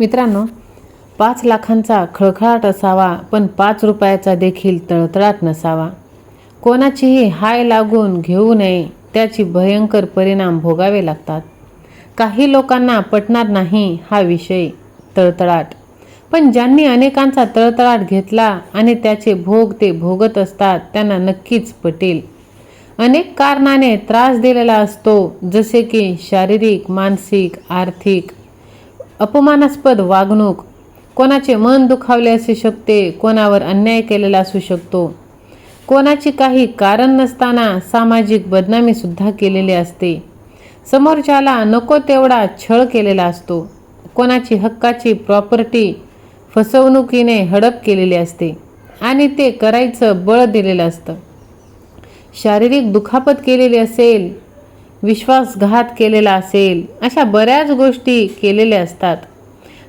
मित्रांनो पाच लाखांचा खळखळाट असावा पण पाच रुपयाचा देखील तळतळाट नसावा. कोणाचीही हाय लागून घेऊ नये त्याची भयंकर परिणाम भोगावे लागतात. काही लोकांना पटणार नाही हा विषय तळतळाट. पण ज्यांनी अनेकांचा तळतळाट घेतला आणि त्याचे भोग ते भोगत असतात त्यांना नक्कीच पटेल. अनेक कारणाने त्रास दिलेला असतो जसे की शारीरिक मानसिक आर्थिक अपमानास्पद वागणूक. कोणाचे मन दुखावले असू शकते कोणावर अन्याय केलेला असू शकतो. कोणाची काही कारण नसताना सामाजिक बदनामीसुद्धा केलेली असते. समोरच्याला नको तेवढा छळ केलेला असतो. कोणाची हक्काची प्रॉपर्टी फसवणुकीने हडप केलेली असते आणि ते करायचं बळ दिलेलं असतं. शारीरिक दुखापत केलेली असेल विश्वासघात केलेला असेल अशा बऱ्याच गोष्टी केलेल्या असतात.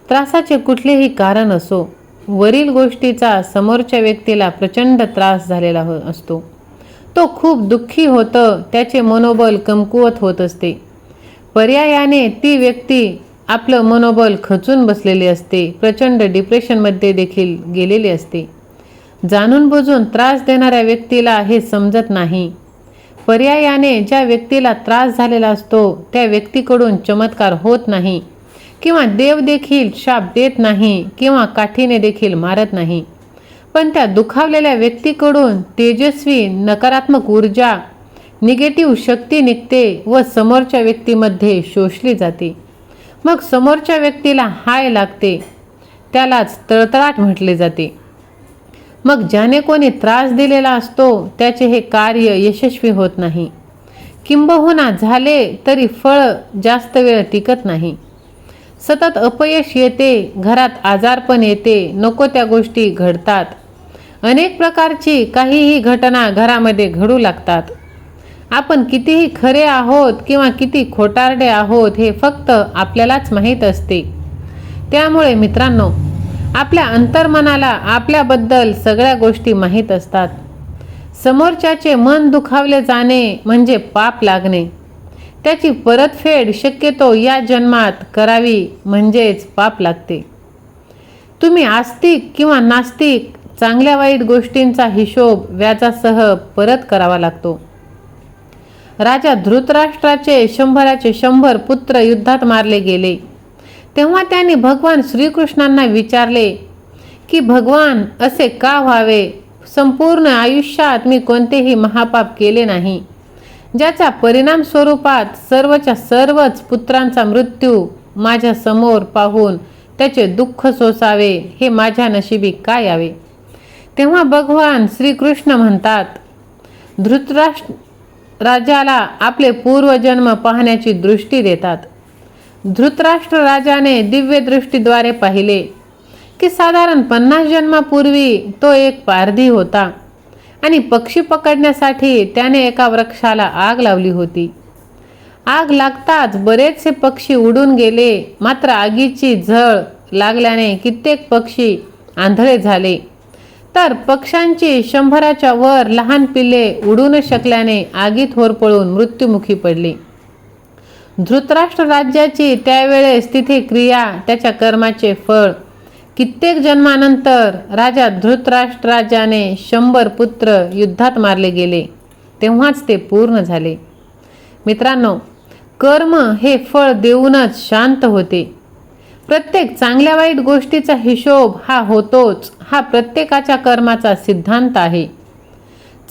त्रासाचे कुठलेही कारण असो वरील गोष्टीचा समोरच्या व्यक्तीला प्रचंड त्रास झालेला हो असतो. तो खूप दुःखी होतं त्याचे मनोबल कमकुवत होत असते. पर्यायाने ती व्यक्ती आपलं मनोबल खचून बसलेली असते प्रचंड डिप्रेशनमध्ये देखील गेलेली असते. जाणून बुजून त्रास देणाऱ्या व्यक्तीला हे समजत नाही. पर्यायाने ज्या व्यक्तीला त्रास झालेला असतो त्या व्यक्तीकडून चमत्कार होत नाही. किंवा देव देखील शाप देत नाही किंवा काठीने देखील मारत नाही. पण त्या दुखावलेल्या व्यक्तीकडून तेजस्वी नकारात्मक ऊर्जा निगेटिव्ह शक्ती निघते व समोरच्या व्यक्तीमध्ये शोषली जाते. मग समोरच्या व्यक्तीला हाय लागते. त्यालाच तळतळाट म्हटले जाते. मग ज्याने कोणी त्रास दिलेला असतो त्याचे हे कार्य यशस्वी होत नाही. किंबहुना झाले तरी फळ जास्त वेळ टिकत नाही. सतत अपयश येते घरात आजारपण येते नको त्या गोष्टी घडतात. अनेक प्रकारची काहीही घटना घरामध्ये घडू लागतात. आपण कितीही खरे आहोत किंवा किती खोटारडे आहोत हे फक्त आपल्यालाच माहीत असते. त्यामुळे मित्रांनो आपल्या अंतर्मनाला आपल्याबद्दल सगळ्या गोष्टी माहीत असतात. समोरच्याचे मन दुखावले जाणे म्हणजे पाप लागणे. त्याची परतफेड शक्यतो या जन्मात करावी म्हणजेच पाप लागते. तुम्ही आस्तिक किंवा नास्तिक चांगल्या वाईट गोष्टींचा हिशोब व्याजासह परत करावा लागतो. राजा धृतराष्ट्राचे शंभराचे शंभर पुत्र युद्धात मारले गेले. तेव्हा त्यांनी भगवान श्रीकृष्णांना विचारले की भगवान असे का व्हावे? संपूर्ण आयुष्यात मी कोणतेही महापाप केले नाही. ज्याचा परिणाम स्वरूपात सर्वच्या सर्वच पुत्रांचा मृत्यू माझ्यासमोर पाहून त्याचे दुःख सोसावे हे माझ्या नशिबी काय यावे? तेव्हा भगवान श्रीकृष्ण म्हणतात धृतराष्ट्र राजाला आपले पूर्वजन्म पाहण्याची दृष्टी देतात. धृतराष्ट्र राजाने दिव्यदृष्टीद्वारे पाहिले की साधारण पन्नास जन्मापूर्वी तो एक पारधी होता आणि पक्षी पकडण्यासाठी त्याने एका वृक्षाला आग लावली होती. आग लागताच बरेचसे पक्षी उडून गेले मात्र आगीची झळ लागल्याने कित्येक पक्षी आंधळे झाले. तर पक्ष्यांची शंभराच्या वर लहान पिल्ले उडू न शकल्याने आगीत होरपळून मृत्युमुखी पडली. धृतराष्ट्र राज्याची त्यावेळेस तिथे क्रिया त्याच्या कर्माचे फळ. कित्येक जन्मानंतर राजा धृतराष्ट्र राजाने शंभर पुत्र युद्धात मारले गेले. तेव्हाच ते पूर्ण झाले. मित्रांनो कर्म हे फळ देऊनच शांत होते. प्रत्येक चांगल्या वाईट गोष्टीचा हिशोब हा होतोच. हा प्रत्येकाच्या कर्माचा सिद्धांत आहे.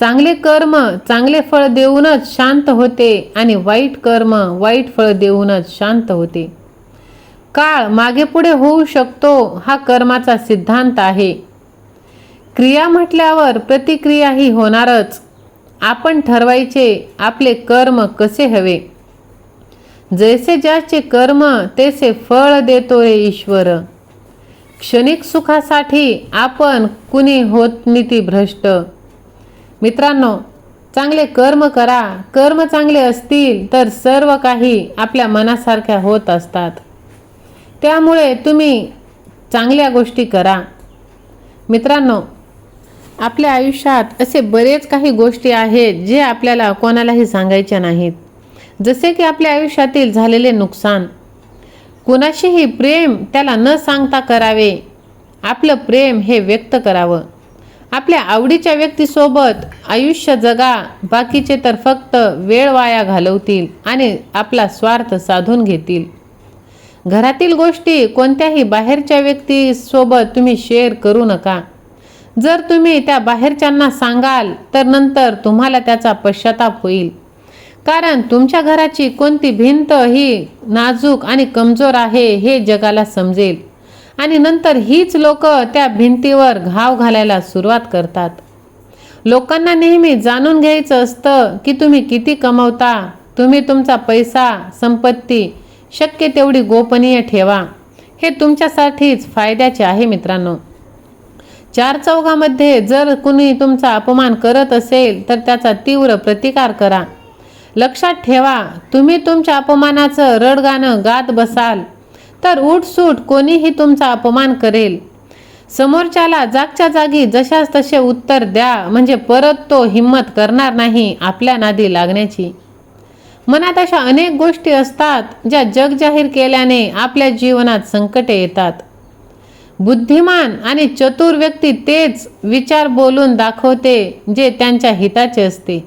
चांगले कर्म चांगले फळ देऊनच शांत होते आणि वाईट कर्म वाईट फळ देऊनच शांत होते. काळ मागे पुढे होऊ शकतो हा कर्माचा सिद्धांत आहे. क्रिया म्हटल्यावर प्रतिक्रियाही होणारच. आपण ठरवायचे आपले कर्म कसे हवे? जैसे ज्याचे कर्म तेसे फळ देतो रे ईश्वर. क्षणिक सुखासाठी आपण कुणी होत नीती भ्रष्ट? मित्रांनो चांगले कर्म करा. कर्म चांगले असतील तर सर्व काही आपल्या मनासारख्या होत असतात. त्यामुळे तुम्ही चांगल्या गोष्टी करा. मित्रांनो आपल्या आयुष्यात असे बरेच काही गोष्टी आहेत जे आपल्याला कोणालाही सांगायच्या नाहीत. जसे की आपल्या आयुष्यातील झालेले नुकसान. कुणाशीही प्रेम त्याला न सांगता करावे. आपलं प्रेम हे व्यक्त करावं. आपल्या आवडीच्या व्यक्तीसोबत आयुष्य जगा बाकीचे तर फक्त वेळ वाया घालवतील आणि आपला स्वार्थ साधून घेतील. घरातील गोष्टी कोणत्याही बाहेरच्या व्यक्तीसोबत तुम्ही शेअर करू नका. जर तुम्ही त्या बाहेरच्यांना सांगाल तर नंतर तुम्हाला त्याचा पश्चाताप होईल. कारण तुमच्या घराची कोणती भिंत ही नाजूक आणि कमजोर आहे हे जगाला समजेल. आणि नंतर हीच लोक त्या भिंतीवर घाव घालायला सुरुवात करतात. लोकांना नेहमी जाणून घ्यायचं असतं की तुम्ही किती कमवता तुम्ही तुमचा पैसा संपत्ती शक्य तेवढी गोपनीय ठेवा. हे तुमच्यासाठीच फायद्याचे आहे मित्रांनो. चार चौघामध्ये जर कुणी तुमचा अपमान करत असेल तर त्याचा तीव्र प्रतिकार करा. लक्षात ठेवा तुम्ही तुमच्या अपमानाचं रडगाणं गात बसाल. तर उठसूट कोणीही तुमचा अपमान करेल. समोरच्याला जागच्या जागी जशाच तसे उत्तर द्या म्हणजे परत तो हिंमत करणार नाही आपल्या नादी लागण्याची. मनात अशा अनेक गोष्टी असतात ज्या जग जाहीर केल्याने आपल्या जीवनात संकटे येतात. बुद्धिमान आणि चतुर व्यक्ती तेच विचार बोलून दाखवते जे त्यांच्या हिताचे असते.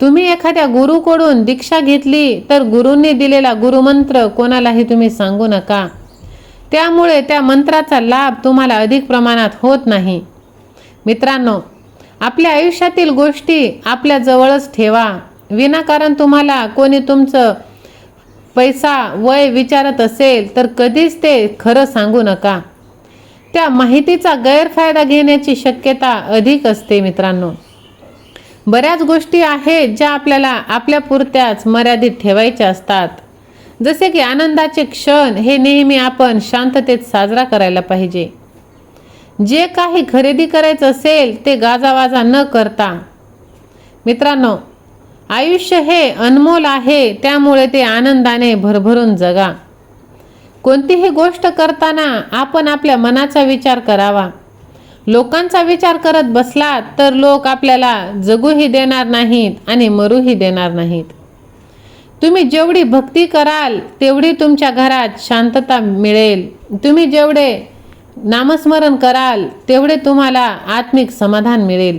तुम्ही एखाद्या गुरुकडून दीक्षा घेतली तर गुरूंनी दिलेला गुरुमंत्र कोणालाही तुम्ही सांगू नका. त्यामुळे त्या मंत्राचा लाभ तुम्हाला अधिक प्रमाणात होत नाही. मित्रांनो आपल्या आयुष्यातील गोष्टी आपल्या जवळच ठेवा. विनाकारण तुम्हाला कोणी तुमचं पैसा वय विचारत असेल तर कधीच ते खरं सांगू नका. त्या माहितीचा गैरफायदा घेण्याची शक्यता अधिक असते मित्रांनो. बऱ्याच गोष्टी आहेत ज्या आपल्याला आपल्या पुरत्याच मर्यादित ठेवायच्या असतात. जसे की आनंदाचे क्षण हे नेहमी आपण शांततेत साजरा करायला पाहिजे. जे काही खरेदी करायचं असेल ते गाजावाजा न करता. मित्रांनो आयुष्य हे अनमोल आहे त्यामुळे ते आनंदाने भरभरून जगा. कोणतीही गोष्ट करताना आपण आपल्या मनाचा विचार करावा. लोकांचा विचार करत बसलात तर लोक आपल्याला जगूही देणार नाहीत आणि मरूही देणार नाहीत. तुम्ही जेवढी भक्ती कराल तेवढी तुमच्या घरात शांतता मिळेल. तुम्ही जेवढे नामस्मरण कराल तेवढे तुम्हाला आत्मिक समाधान मिळेल.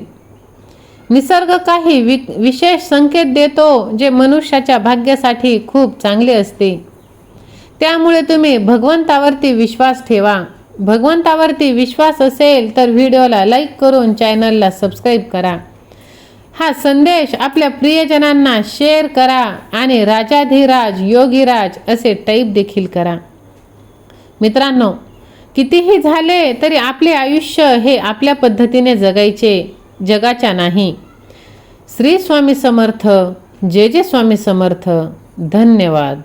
निसर्ग काही वि विशेष संकेत देतो जे मनुष्याच्या भाग्यासाठी खूप चांगले असते. त्यामुळे तुम्ही भगवंतावरती विश्वास ठेवा. भगवंतावरती विश्वास असेल तर व्हिडिओला लाईक करून चॅनलला सबस्क्राईब करा. हा संदेश आपल्या प्रियजनांना शेअर करा आणि राजाधिराज योगीराज असे टाईप देखील करा. मित्रांनो कितीही झाले तरी आपले आयुष्य हे आपल्या पद्धतीने जगायचे जगाच्या नाही. श्री स्वामी समर्थ जे जे स्वामी समर्थ. धन्यवाद.